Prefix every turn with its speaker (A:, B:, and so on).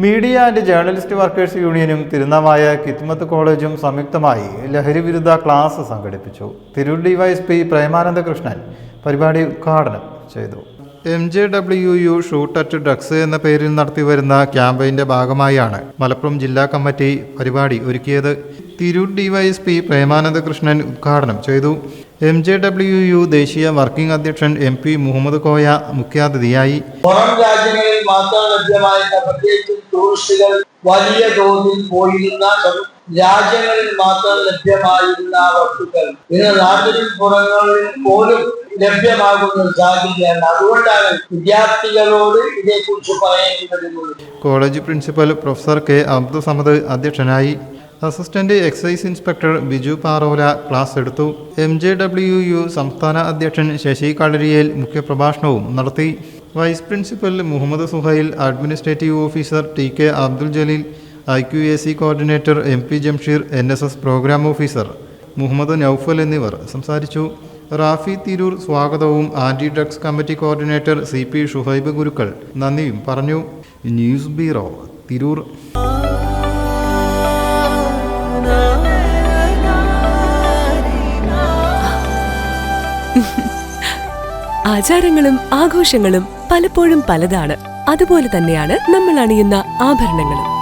A: Media and journalist workers യൂണിയനും തിരുനാവായ കിത്മത്ത് കോളേജും സംയുക്തമായി ലഹരി വിരുദ്ധ ക്ലാസ് സംഘടിപ്പിച്ചു. തിരൂർ പ്രേമാനന്ദ കൃഷ്ണൻ പരിപാടി ഉദ്ഘാടനം ചെയ്തു. M J W U shoot at drugs എന്ന പേരിൽ നടത്തി വരുന്ന ക്യാമ്പയിന്റെ ഭാഗമായാണ് മലപ്പുറം ജില്ലാ കമ്മിറ്റി പരിപാടി ഒരുക്കിയത്. തിരൂർ ഡിവൈഎസ്പി പ്രേമാനന്ദ കൃഷ്ണൻ ഉദ്ഘാടനം ചെയ്തു. എം ജെ ഡബ്ല്യു യു ദേശീയ വർക്കിംഗ് അധ്യക്ഷൻ എം പി മുഹമ്മദ് കോയ മുഖ്യാതിഥിയായി.
B: പുറം രാജ്യങ്ങളിൽ മാത്രം ലഭ്യമായിരുന്ന പ്രത്യേകിച്ചും ടൂറിസ്റ്റുകൾ വലിയ തോതിൽ പോയിരുന്ന രാജ്യങ്ങളിൽ മാത്രം ലഭ്യമായിരുന്ന വസ്തുക്കൾ. ഇന്ന് നാട്ടിലും പുറങ്ങളിൽ പോലും ലഭ്യമാകുന്ന സാഹചര്യമാണ്. അതുകൊണ്ടാണ് വിദ്യാർത്ഥികളോട് ഇതേക്കുറിച്ച് പറയേണ്ടി വരുന്നത്
A: college principal professor K. Abdul Samad അധ്യക്ഷനായി assistant excise inspector Biju Parola class എടുത്തു. എം ജെ ഡബ്ല്യു യു സംസ്ഥാന അധ്യക്ഷൻ ശശി കളരിയേൽ മുഖ്യപ്രഭാഷണവും നടത്തി. Vice principal Muhammad Suhail administrative officer T K Abdul Jaleel I Q A C coordinator M P Jamsheer N S S programme officer Muhammad Noufal എന്നിവർ സംസാരിച്ചു. റാഫി തിരൂർ സ്വാഗതവും anti drugs committee coordinator C P Shuhaib Gurukkal നന്ദിയും പറഞ്ഞു. News bureau Tirur.
C: ആചാരങ്ങളും ആഘോഷങ്ങളും പലപ്പോഴും പലതാണ്. അതുപോലെ തന്നെയാണ് നമ്മൾ അണിയുന്ന ആഭരണങ്ങളും.